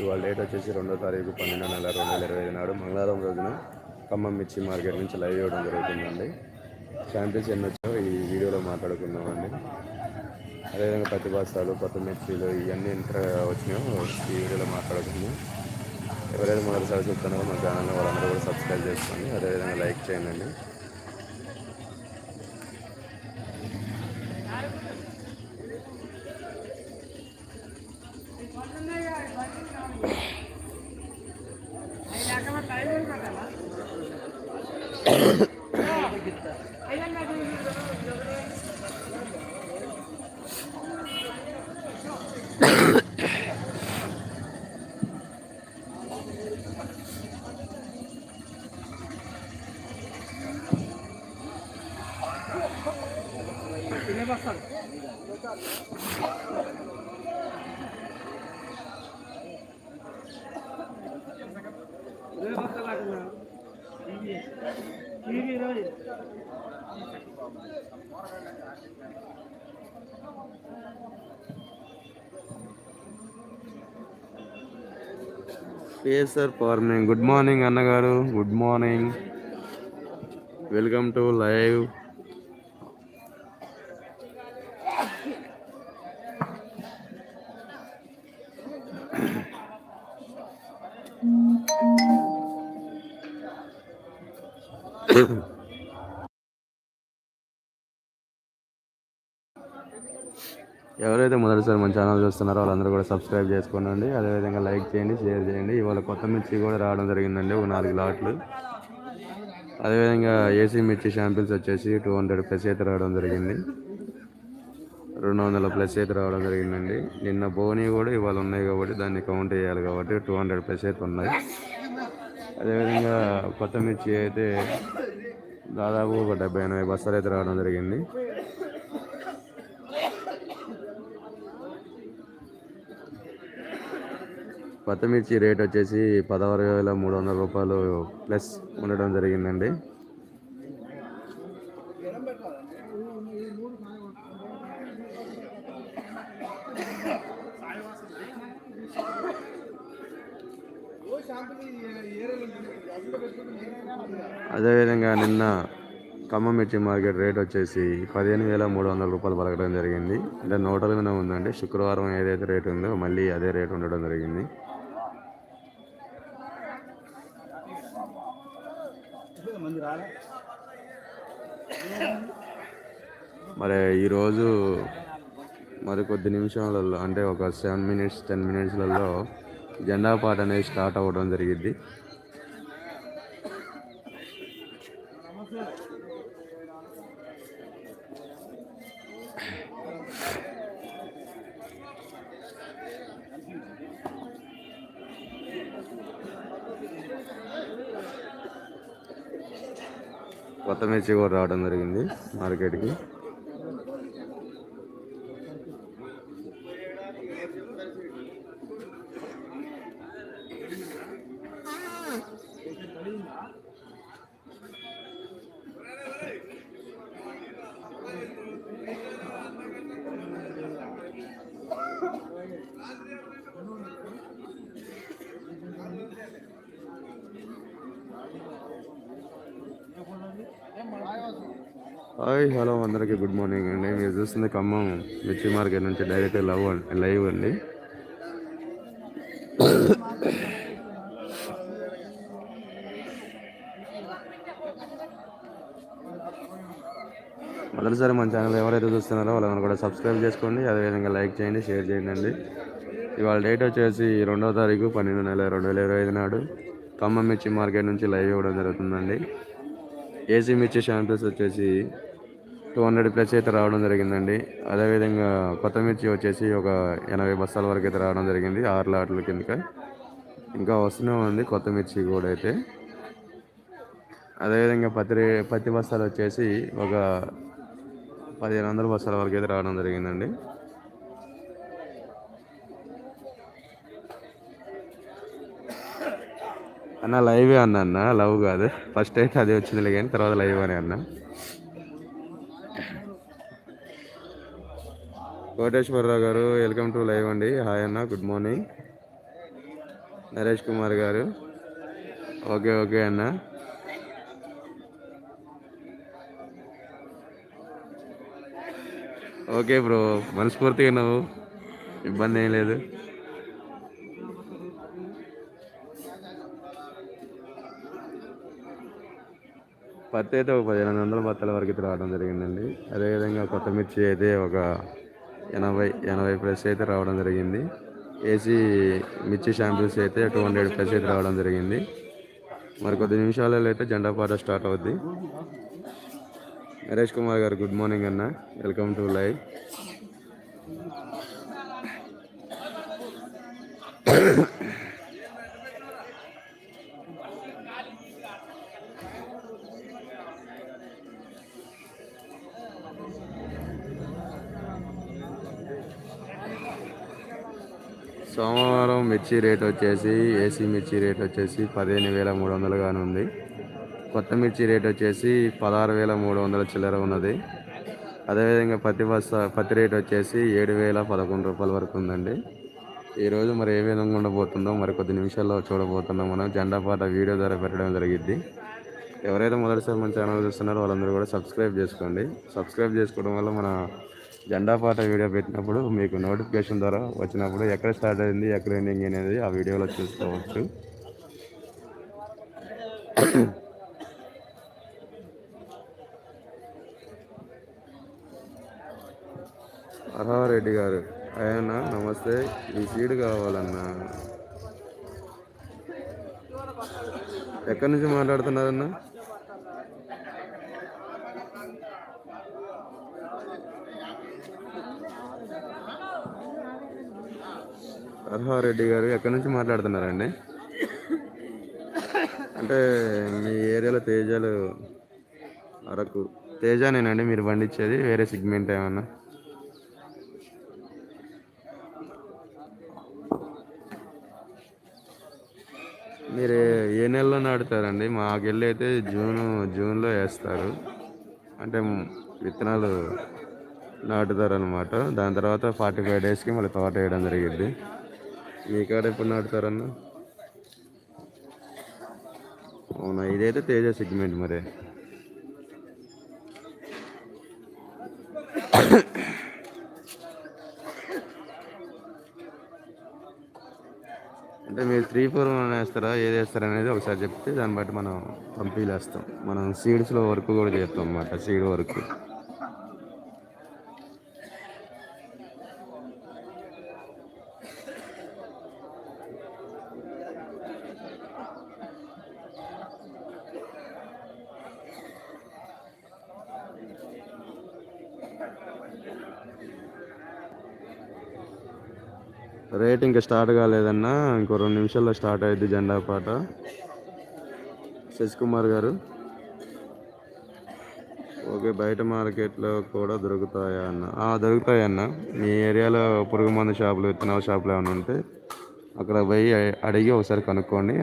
ఇవాళ డేట్ వచ్చేసి రెండో తారీఖు పన్నెండు నెల రెండు వేల ఇరవై ఐదు నాడు మంగళవారం రోజున ఖమ్మం మిర్చి మార్కెట్ నుంచి లైవ్ ఇవ్వడం జరుగుతుందండి. శాంపిల్స్ ఎన్ని వచ్చాయో ఈ వీడియోలో మాట్లాడుకుందామండి. అదేవిధంగా పత్తి బస్తాలు కొత్త మిర్చీలు ఇవన్నీ ఎంత వచ్చినాయో ఈ వీడియోలో మాట్లాడుకుందాం. ఎవరైతే మొదటిసారి చూస్తున్నారో మా ఛానల్ వాళ్ళందరూ కూడా సబ్స్క్రైబ్ చేసుకోండి. అదేవిధంగా లైక్ చేయండి. సార్ ఫార్మింగ్ గుడ్ మార్నింగ్ అన్నగారు. Good morning welcome to live ఎవరైతే మొదటిసారి మన ఛానల్ చూస్తున్నారో వాళ్ళందరూ కూడా సబ్స్క్రైబ్ చేసుకోండి అదేవిధంగా లైక్ చేయండి షేర్ చేయండి. ఇవాళ కొత్త మిర్చి కూడా రావడం జరిగిందండి ఒక నాలుగు లాట్లు. అదేవిధంగా ఏసీ మిర్చి షాంపిల్స్ వచ్చేసి టూ హండ్రెడ్ ప్లస్ అయితే రావడం జరిగింది. రెండు వందల ప్లస్ అయితే రావడం జరిగిందండి. నిన్న బోని కూడా ఇవాళ ఉన్నాయి కాబట్టి దాన్ని కౌంట్ చేయాలి కాబట్టి టూ హండ్రెడ్ ప్లస్ అయితే ఉన్నాయి. అదేవిధంగా కొత్త మిర్చి అయితే దాదాపు ఒక డెబ్బై ఎనభై బస్తాలు అయితే రావడం జరిగింది. పత్తిమిర్చి రేట్ వచ్చేసి పదహారు వేల మూడు వందల రూపాయలు ప్లస్ ఉండడం జరిగిందండి. అదేవిధంగా నిన్న ఖమ్మం మిర్చి మార్కెట్ రేట్ వచ్చేసి పదిహేను వేల మూడు వందల రూపాయలు పలకడం జరిగింది. అంటే నోటల మీద ఉందండి. శుక్రవారం ఏదైతే రేట్ ఉందో మళ్ళీ అదే రేట్ ఉండడం జరిగింది. మరి ఈరోజు మరి కొద్ది నిమిషాలలో అంటే ఒక సెవెన్ మినిట్స్ టెన్ మినిట్స్లలో జెండా పాట అనేది స్టార్ట్ అవ్వడం జరిగింది. కొత్త మిర్చి కూడా రావడం జరిగింది మార్కెట్కి. హాయ్ హలో అందరికీ గుడ్ మార్నింగ్ అండి. మీరు చూస్తుంది ఖమ్మం మిర్చి మార్కెట్ నుంచి డైరెక్ట్ లవ్ లైవ్ అండి. మొదటిసారి మన ఛానల్ ఎవరైతే చూస్తున్నారో వాళ్ళని కూడా సబ్స్క్రైబ్ చేసుకోండి. అదేవిధంగా లైక్ చేయండి షేర్ చేయండి అండి. ఇవాళ డేట్ వచ్చేసి రెండవ తారీఖు పన్నెండు నెల రెండు వేల ఇరవై ఐదు నాడు ఖమ్మం మిర్చి మార్కెట్ నుంచి లైవ్ ఇవ్వడం జరుగుతుందండి. ఏసీ మిర్చి షాంపూస్ వచ్చేసి టూ హండ్రెడ్ ప్లస్ అయితే రావడం జరిగిందండి. అదేవిధంగా కొత్త మిర్చి వచ్చేసి ఒక ఎనభై బస్తాల వరకు అయితే రావడం జరిగింది ఆరు లాట్ల కిందక. ఇంకా వస్తూనే ఉంది కొత్త మిర్చి కూడా అయితే. అదేవిధంగా పత్తి పత్తి బస్తాలు వచ్చేసి ఒక పదిహేను వందల బస్తాల వరకు అయితే రావడం జరిగిందండి. అన్న లైవే అన్న అన్న లవ్ కాదు. ఫస్ట్ అయితే అదే వచ్చిందిలే కానీ తర్వాత లైవ్ అని అన్న. Koteswararao garu welcome to live అండి. హాయ్ అన్న good morning. Naresh Kumar garu. Okay okay అన్న. ఓకే బ్రో మనస్ఫూర్తిగా నువ్వు. ఇబ్బంది ఏం లేదు. పత్తి అయితే ఒక పదిహేను వందల బత్తల వరకు అయితే రావడం జరిగిందండి. అదేవిధంగా కొత్త మిర్చి అయితే ఒక ఎనభై ఎనభై ప్లస్ అయితే రావడం జరిగింది. ఏసీ మిర్చి షాంపిల్స్ అయితే టూ హండ్రెడ్ ప్లస్ అయితే రావడం జరిగింది. మరి కొద్ది నిమిషాలలో అయితే జెండా పాట స్టార్ట్ అవుద్ది. నరేష్ కుమార్ గారు గుడ్ మార్నింగ్ అన్న. Welcome to live. సోమవారం మిర్చి రేట్ వచ్చేసి ఏసీ మిర్చి రేట్ వచ్చేసి పదిహేను వేల మూడు వందలుగానే ఉంది. కొత్త మిర్చి రేట్ వచ్చేసి పదహారు వేల మూడు వందల చిల్లర ఉన్నది. అదేవిధంగా పత్తి బస్తా పత్తి రేట్ వచ్చేసి ఏడు వేల పదకొండు రూపాయల వరకు ఉందండి. ఈరోజు మరి ఏ విధంగా ఉండబోతుందో మరి కొద్ది నిమిషాల్లో చూడబోతున్నాం మనం. జెండా పాట వీడియో ద్వారా పెట్టడం జరిగిద్ది. ఎవరైతే మొదటిసారి మన ఛానల్ చూస్తున్నారో వాళ్ళందరూ కూడా సబ్స్క్రైబ్ చేసుకోండి. సబ్స్క్రైబ్ చేసుకోవడం వల్ల మన జెండా పాట వీడియో పెట్టినప్పుడు మీకు నోటిఫికేషన్ ద్వారా వచ్చినప్పుడు ఎక్కడ స్టార్ట్ అయింది ఎక్కడ ఎండింగ్ అనేది ఆ వీడియోలో చూసుకోవచ్చు రెడ్డి గారు అయ్యన్నా నమస్తే ఈ సీడ్ కావాలన్నా. ఎక్కడి నుంచి మాట్లాడుతున్నారన్నా? నరసింహారెడ్డి గారు ఎక్కడి నుంచి మాట్లాడుతున్నారండి? అంటే మీ ఏరియాలో తేజాలు అరకు తేజానేనండి మీరు పండించేది వేరే సిగ్మెంట్ ఏమన్నా? మీరు ఏ నెలలో నాటుతారండి? మాకెళ్ళి అయితే జూన్ జూన్లో వేస్తారు. అంటే విత్తనాలు నాటుతారు అనమాట దాని తర్వాత ఫార్టీ ఫైవ్ డేస్కి మళ్ళీ తోట వేయడం జరిగింది మీ కాడ ఎప్పుడు నాటుతారన్న అవునా ఇదైతే తేజ సెగ్మెంట్ మరి. అంటే మీరు త్రీ ఫోర్ వన్ వేస్తారా ఏది వేస్తారా అనేది ఒకసారి చెప్తే దాన్ని బట్టి మనం పంపిలేస్తాం మనం సీడ్స్లో వర్క్ కూడా చేస్తాం అన్నమాట సీడ్ వర్క్ రేట్ ఇంకా స్టార్ట్ కాలేదన్నా ఇంకో రెండు నిమిషాల్లో స్టార్ట్ అయ్యింది జెండా పాట. శశికుమార్ గారు. ఓకే బయట మార్కెట్లో కూడా దొరుకుతాయా అన్న? దొరుకుతాయి అన్న. మీ ఏరియాలో పురుగు మందు షాపులు విత్తనాల షాపులు ఏమైనా ఉంటే అక్కడ పోయి అడిగి ఒకసారి కనుక్కోండి.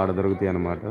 ఆడ దొరుకుతాయి అన్నమాట.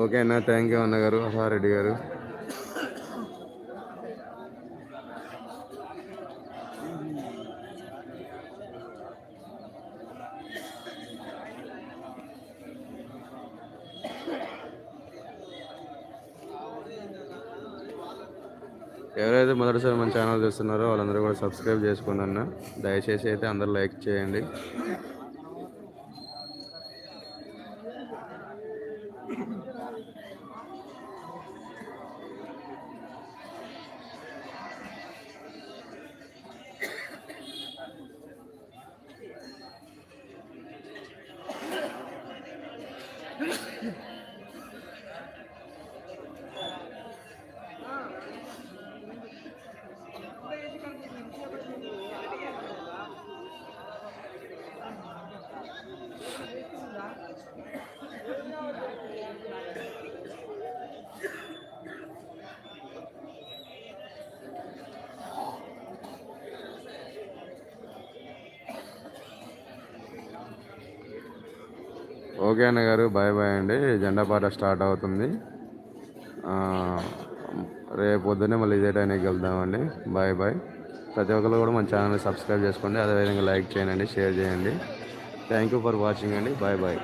ఓకే అన్న థ్యాంక్ యూ అన్నగారు రెడ్డి గారు. ఎవరైతే మొదటిసారి మన ఛానల్ చూస్తున్నారో వాళ్ళందరూ కూడా సబ్స్క్రైబ్ చేసుకోండి అన్న. దయచేసి అయితే అందరూ లైక్ చేయండి. ఓకే అన్న గారు బాయ్ బాయ్ అండి. జెండా పాట స్టార్ట్ అవుతుంది. రేపు పొద్దున్నే మళ్ళీ ఇదే టైంకి వెళ్దామండి. Bye bye. ప్రతి ఒక్కరు కూడా మన ఛానల్ని సబ్స్క్రైబ్ చేసుకోండి. అదేవిధంగా లైక్ చేయండి షేర్ చేయండి. థ్యాంక్ యూ ఫర్ వాచింగ్ అండి. Bye bye.